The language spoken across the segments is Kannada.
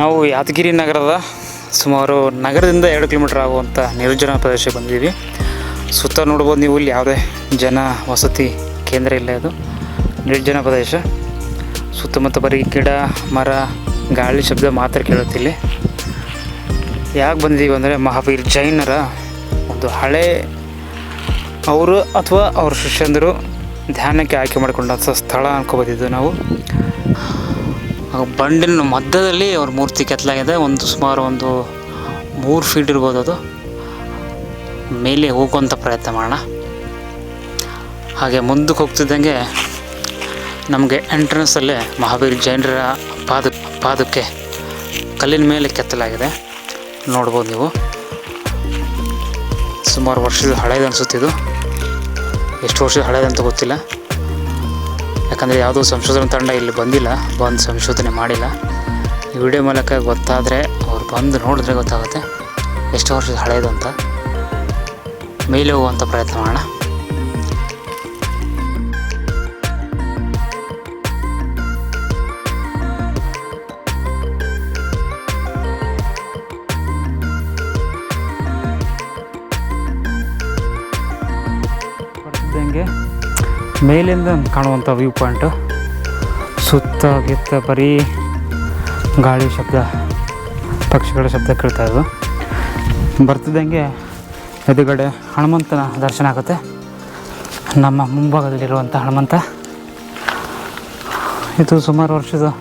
ನಾವು ಯಾದಗಿರಿ ನಗರದ ಸುಮಾರು ನಗರದಿಂದ ಎರಡು ಕಿಲೋಮೀಟರ್ ಆಗುವಂಥ ನಿರ್ಜನ ಪ್ರದೇಶಕ್ಕೆ ಬಂದಿದ್ದೀವಿ. ಸುತ್ತ ನೋಡ್ಬೋದು ನೀವು ಇಲ್ಲಿ ಯಾವುದೇ ಜನ ವಸತಿ ಕೇಂದ್ರ ಇಲ್ಲ ಅದು ನಿರ್ಜನ ಪ್ರದೇಶ. ಸುತ್ತಮುತ್ತ ಬರೀ ಗಿಡ, ಮರ, ಗಾಳಿ ಶಬ್ದ ಮಾತ್ರ ಕೇಳುತ್ತೆ ಇಲ್ಲಿ. ಯಾಕೆ ಬಂದಿದ್ದೀವಿ ಅಂದರೆ ಮಹಾವೀರ್ ಜೈನರ ಒಂದು ಹಳೆ ಅವರು ಅಥವಾ ಅವ್ರ ಶಿಷ್ಯಂದರು ಧ್ಯಾನಕ್ಕೆ ಆಯ್ಕೆ ಮಾಡಿಕೊಂಡಂಥ ಸ್ಥಳ ಅನ್ಕೋಬೋದಿದ್ದು ನಾವು. ಬಂಡಿನ ಮಧ್ಯದಲ್ಲಿ ಅವ್ರ ಮೂರ್ತಿ ಕೆತ್ತಲಾಗಿದೆ. ಒಂದು ಸುಮಾರು ಒಂದು ಮೂರು ಫೀಟ್ ಇರ್ಬೋದು ಅದು. ಮೇಲೆ ಹೋಗುವಂಥ ಪ್ರಯತ್ನ ಮಾಡೋಣ. ಹಾಗೆ ಮುಂದಕ್ಕೆ ಹೋಗ್ತಿದ್ದಂಗೆ ನಮಗೆ ಎಂಟ್ರೆನ್ಸಲ್ಲೇ ಮಹಾವೀರ್ ಜೈನರ ಪಾದ, ಪಾದಕ್ಕೆ ಕಲ್ಲಿನ ಮೇಲೆ ಕೆತ್ತಲಾಗಿದೆ. ನೋಡ್ಬೋದು ನೀವು. ಸುಮಾರು ವರ್ಷದ ಹಳೇದು ಅನಿಸುತ್ತಿದ್ದು ಎಷ್ಟು ವರ್ಷದ ಅಂತ ಗೊತ್ತಿಲ್ಲ. ಯಾಕಂದರೆ ಯಾವುದೂ ಸಂಶೋಧನಾ ತಂಡ ಇಲ್ಲಿ ಬಂದಿಲ್ಲ, ಬಂದು ಸಂಶೋಧನೆ ಮಾಡಿಲ್ಲ. ಈ ವಿಡಿಯೋ ಮೂಲಕ ಗೊತ್ತಾದರೆ ಅವ್ರು ಬಂದು ನೋಡಿದ್ರೆ ಗೊತ್ತಾಗುತ್ತೆ, ಎಷ್ಟು ವರ್ಷದ ಹಳೇದು ಅಂತ. ಮೇಲೆ ಹೋಗುವಂಥ ಪ್ರಯತ್ನ ಮಾಡೋಣ. ಮೇಲಿಂದ ಕಾಣುವಂಥ ವ್ಯೂ ಪಾಯಿಂಟು. ಸುತ್ತ ಗಿತ್ತ ಬರೀ ಗಾಳಿ ಶಬ್ದ, ಪಕ್ಷಿಗಳ ಶಬ್ದ ಕೇಳ್ತಾ ಇದ್ವು ಬರ್ತಿದ್ದಂಗೆ ಎದುರುಗಡೆ ಹನುಮಂತನ ದರ್ಶನ ಆಗುತ್ತೆ. ನಮ್ಮ ಮುಂಭಾಗದಲ್ಲಿರುವಂಥ ಹನುಮಂತ. ಇದು ಸುಮಾರು ವರ್ಷದ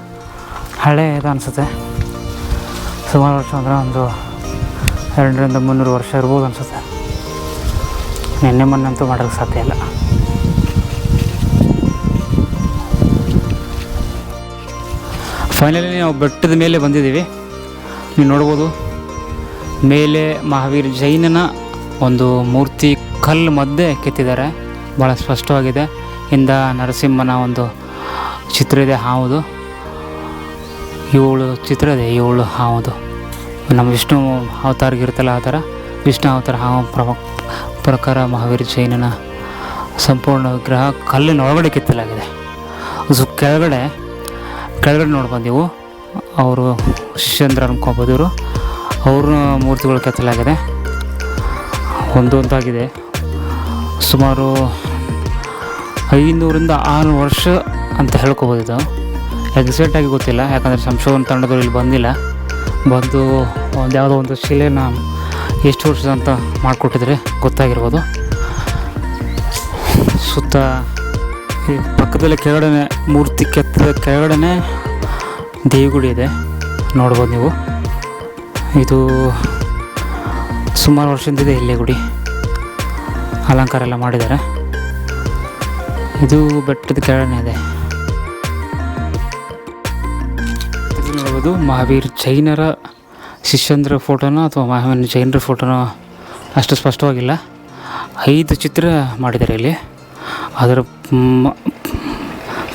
ಹಳೆ ಇದು ಅನಿಸುತ್ತೆ. ಸುಮಾರು ವರ್ಷ ಅಂದರೆ ಒಂದು ಎರಡರಿಂದ ಮುನ್ನೂರು ವರ್ಷ ಇರ್ಬೋದು ಅನಿಸುತ್ತೆ. ನಿನ್ನೆ ಮೊನ್ನೆ ಅಂತೂ ಮಾಡೋಕ್ಕೆ ಸಾಧ್ಯ ಇಲ್ಲ. ಫೈನಲಿ ನಾವು ಬೆಟ್ಟದ ಮೇಲೆ ಬಂದಿದ್ದೀವಿ. ನೀವು ನೋಡ್ಬೋದು, ಮೇಲೆ ಮಹಾವೀರ್ ಜೈನನ ಒಂದು ಮೂರ್ತಿ ಕಲ್ಲು ಮಧ್ಯೆ ಕೆತ್ತಿದ್ದಾರೆ. ಭಾಳ ಸ್ಪಷ್ಟವಾಗಿದೆ. ಇಂದ ನರಸಿಂಹನ ಒಂದು ಚಿತ್ರ ಇದೆ, ಹಾವುದು. ಏಳು ಚಿತ್ರ ಇದೆ, ಏಳು ಹಾವುದು. ನಮ್ಮ ವಿಷ್ಣು ಅವತಾರಕ್ಕೆ ಇರುತ್ತಲ್ಲ ಆ ಥರ? ವಿಷ್ಣು ಅವತಾರ, ಹಾವು ಪ್ರಮ ಪ್ರಕಾರ ಮಹಾವೀರ್ ಜೈನನ ಸಂಪೂರ್ಣ ವಿಗ್ರಹ ಕಲ್ಲಿನ ಒಳಗಡೆ ಕೆತ್ತಲಾಗಿದೆ. ಸೊ ಕೆಳಗಡೆ ಕೆಳಗಡೆ ನೋಡ್ಬಂದೆವು ಅವರು ಶಿಷ್ಯಂದ್ರ ಇವರು. ಅವ್ರ ಮೂರ್ತಿಗಳು ಕೆತ್ತಲಾಗಿದೆ. ಒಂದು ಸುಮಾರು ಐನೂರಿಂದ ಆರು ವರ್ಷ ಅಂತ ಹೇಳ್ಕೊಬೋದು ಇದು. ಎಕ್ಸಾಕ್ಟಾಗಿ ಗೊತ್ತಿಲ್ಲ. ಯಾಕಂದರೆ ಸಂಶೋಧನ ತಂಡದವ್ರು ಇಲ್ಲಿ ಬಂದಿಲ್ಲ. ಬಂದು ಒಂದು ಯಾವುದೋ ಒಂದು ಶಿಲೆನ ಎಷ್ಟು ವರ್ಷದ ಅಂತ ಮಾಡಿಕೊಟ್ಟಿದ್ರೆ ಗೊತ್ತಾಗಿರ್ಬೋದು. ಸುತ್ತ ಪಕ್ಕದಲ್ಲಿ ಕೆಳಗಡೆ ಮೂರ್ತಿ ಕೆತ್ತದ ಕೆಳಗಡೆ ದೇವಿಗುಡಿ ಇದೆ. ನೋಡ್ಬೋದು ನೀವು. ಇದು ಸುಮಾರು ವರ್ಷದಿಂದ ಇಲ್ಲೇ ಗುಡಿ. ಅಲಂಕಾರ ಎಲ್ಲ ಮಾಡಿದ್ದಾರೆ. ಇದು ಬೆಟ್ಟದ ಕೆಳಗಡೆ ಇದೆ. ಇದು ನೋಡ್ಬೋದು ಮಹಾವೀರ್ ಜೈನರ ಶಿಷ್ಯಂದ್ರ ಫೋಟೋನ ಅಥವಾ ಮಹಾವೀರ್ ಜೈನರ ಫೋಟೋನ ಅಷ್ಟು ಸ್ಪಷ್ಟವಾಗಿಲ್ಲ. ಐದು ಚಿತ್ರ ಮಾಡಿದ್ದಾರೆ ಇಲ್ಲಿ. ಅದರ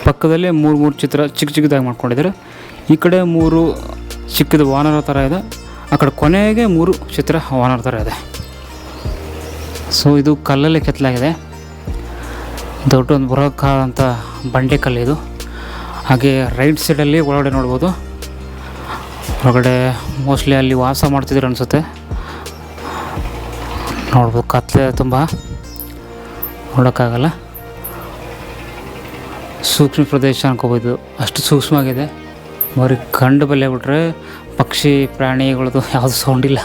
ಪಕ್ಕದಲ್ಲೇ ಮೂರು ಮೂರು ಚಿತ್ರ ಚಿಕ್ಕ ಚಿಕ್ಕದಾಗಿ ಮಾಡ್ಕೊಂಡಿದ್ದಾರೆ. ಈ ಕಡೆ ಮೂರು ಚಿಕ್ಕದ ವಾನರ ಥರ ಇದೆ. ಆ ಕಡೆ ಕೊನೆಗೆ ಮೂರು ಚಿತ್ರ ವಾನರ ಥರ ಇದೆ. ಸೊ ಇದು ಕಲ್ಲಲ್ಲೇ ಕೆತ್ತಲಾಗಿದೆ. ದೊಡ್ಡ ಒಂದು ಬುರಕಾದಂಥ ಬಂಡೆ ಕಲ್ಲು ಇದು. ಹಾಗೆ ರೈಟ್ ಸೈಡಲ್ಲಿ ಒಳಗಡೆ ನೋಡ್ಬೋದು. ಒಳಗಡೆ ಮೋಸ್ಟ್ಲಿ ಅಲ್ಲಿ ವಾಸ ಮಾಡ್ತಿದ್ರು ಅನಿಸುತ್ತೆ. ನೋಡ್ಬೋದು ಕತ್ತಲೆ ತುಂಬ. ನೋಡೋಕ್ಕಾಗಲ್ಲ. ಸೂಕ್ಷ್ಮ ಪ್ರದೇಶ ಅನ್ಕೋಬೋದು. ಅಷ್ಟು ಸೂಕ್ಷ್ಮವಾಗಿದೆ. ಬರೀ ಕಂಡು ಬಲ್ಲೆ ಬಿಟ್ರೆ ಪಕ್ಷಿ, ಪ್ರಾಣಿಗಳದ್ದು ಯಾವುದು ಸೌಂಡ್ ಇಲ್ಲ.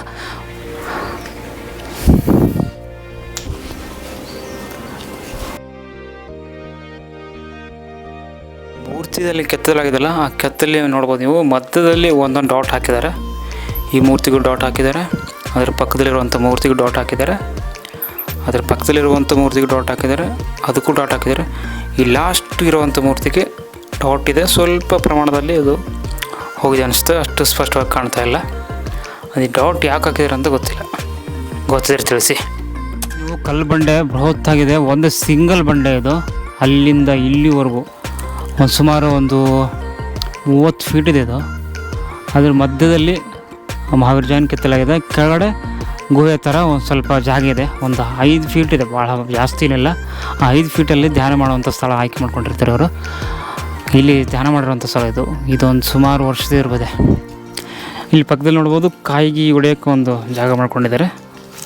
ಮೂರ್ತಿಯಲ್ಲಿ ಕೆತ್ತಲಾಗಿದೆಲ್ಲ ಆ ಕೆತ್ತಲ್ಲಿ ನೋಡ್ಬೋದು ನೀವು. ಮಧ್ಯದಲ್ಲಿ ಒಂದೊಂದು ಡಾಟ್ ಹಾಕಿದ್ದಾರೆ. ಈ ಮೂರ್ತಿಗೂ ಡಾಟ್ ಹಾಕಿದ್ದಾರೆ. ಅದರ ಪಕ್ಕದಲ್ಲಿರುವಂಥ ಮೂರ್ತಿಗೂ ಡಾಟ್ ಹಾಕಿದ್ದಾರೆ. ಅದರ ಪಕ್ಕದಲ್ಲಿರುವಂಥ ಮೂರ್ತಿಗೆ ಡಾಟ್ ಹಾಕಿದ್ದಾರೆ. ಅದಕ್ಕೂ ಡಾಟ್ ಹಾಕಿದ್ದಾರೆ. ಈ ಲಾಸ್ಟ್ ಇರುವಂಥ ಮೂರ್ತಿಗೆ ಡಾಟ್ ಇದೆ. ಸ್ವಲ್ಪ ಪ್ರಮಾಣದಲ್ಲಿ ಅದು ಹೋಗಿದೆ ಅನಿಸ್ತು ಅಷ್ಟು ಸ್ಪಷ್ಟವಾಗಿ ಕಾಣ್ತಾ ಇಲ್ಲ. ಅದು ಡಾಟ್ ಯಾಕೆ ಹಾಕಿದ್ರೆ ಅಂತ ಗೊತ್ತಿಲ್ಲ. ಗೊತ್ತಿದ್ರೆ ತಿಳಿಸಿ. ಇವು ಕಲ್ಲು ಬಂಡೆ ಬೃಹತ್ತಾಗಿದೆ. ಒಂದು ಸಿಂಗಲ್ ಬಂಡೆ ಇದು. ಅಲ್ಲಿಂದ ಇಲ್ಲಿವರೆಗೂ ಒಂದು ಸುಮಾರು ಒಂದು ಮೂವತ್ತು ಫೀಟ್ ಇದೆ ಇದು. ಅದ್ರ ಮಧ್ಯದಲ್ಲಿ ಮಹಾವೀರ್ ಜೈನ್ ಕೆತ್ತಲಾಗಿದೆ. ಕೆಳಗಡೆ ಗುಹೆ ಥರ ಒಂದು ಸ್ವಲ್ಪ ಜಾಗ ಇದೆ. ಒಂದು ಐದು ಫೀಟ್ ಇದೆ. ಭಾಳ ಜಾಸ್ತಿ ಏನಿಲ್ಲ ಆ ಐದು ಫೀಟಲ್ಲಿ ಧ್ಯಾನ ಮಾಡುವಂಥ ಸ್ಥಳ ಆಯ್ಕೆ ಮಾಡ್ಕೊಂಡಿರ್ತಾರೆ ಅವರು. ಇಲ್ಲಿ ಧ್ಯಾನ ಮಾಡಿರುವಂಥ ಸ್ಥಳ ಇದು. ಇದೊಂದು ಸುಮಾರು ವರ್ಷದ ಇರ್ಬೋದೆ. ಇಲ್ಲಿ ಪಕ್ಕದಲ್ಲಿ ನೋಡ್ಬೋದು ಕಾಯಿಗೆ ಹೊಡೆಯೋಕ್ಕೆ ಒಂದು ಜಾಗ ಮಾಡ್ಕೊಂಡಿದ್ದಾರೆ.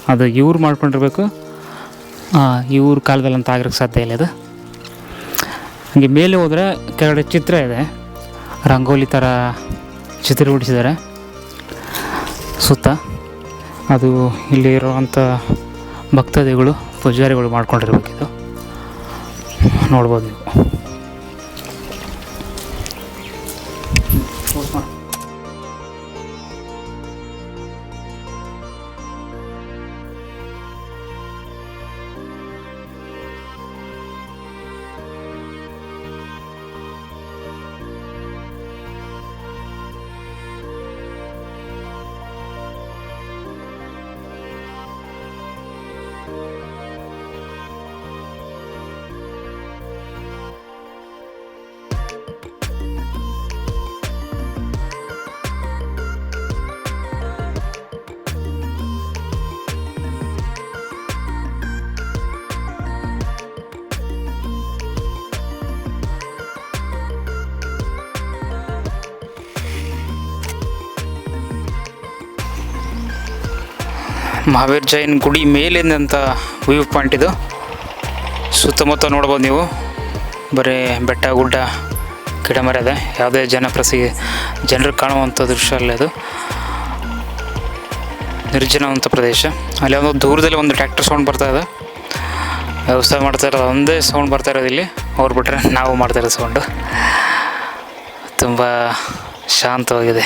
ಅದು ಇವ್ರು ಮಾಡ್ಕೊಂಡಿರ್ಬೇಕು. ಇವ್ರ ಕಾಲದಲ್ಲಿ ಅಂತ ಆಗಿರೋಕ್ಕೆ ಸಾಧ್ಯ ಇಲ್ಲ ಇದು. ಹಾಗೆ ಮೇಲೆ ಹೋದರೆ ಕೆಳಗಡೆ ಚಿತ್ರ ಇದೆ. ರಂಗೋಲಿ ಥರ ಚಿತ್ರ ಬಿಡಿಸಿದ್ದಾರೆ. ಸುತ್ತ. ಅದು ಇಲ್ಲಿ ಇರುವಂಥ ಭಕ್ತಾದಿಗಳು ಪೂಜಾರಿಗಳು ಮಾಡ್ಕೊಂಡಿರ್ಬೇಕಿದು. ನೋಡ್ಬೋದು ನೀವು. ಮಹಾವೀರ್ ಜೈನ್ ಗುಡಿ ಮೇಲಿಂದಂಥ ವ್ಯೂ ಪಾಯಿಂಟ್ ಇದು. ಸುತ್ತಮುತ್ತ ನೋಡ್ಬೋದು ನೀವು. ಬರೀ ಬೆಟ್ಟ, ಗುಡ್ಡ ಗಿಡ ಮರ ಇದೆ. ಯಾವುದೇ ಜನಪ್ರಸಿ, ಜನರು ಕಾಣುವಂಥ ದೃಶ್ಯ ಅಲ್ಲ ಅದು ನಿರ್ಜನವಂಥ ಪ್ರದೇಶ. ಅಲ್ಲಿ ಒಂದು ದೂರದಲ್ಲಿ ಒಂದು ಟ್ರ್ಯಾಕ್ಟರ್ ಸೌಂಡ್ ಬರ್ತಾ ಇದೆ. ವ್ಯವಸ್ಥೆ ಮಾಡ್ತಾ ಇರೋದು ಒಂದೇ ಸೌಂಡ್ ಬರ್ತಾ ಇರೋದು ಇಲ್ಲಿ. ಅವ್ರು ಬಿಟ್ಟರೆ ನಾವು ಮಾಡ್ತಾ ಇರೋ ಸೌಂಡು. ತುಂಬ ಶಾಂತವಾಗಿದೆ.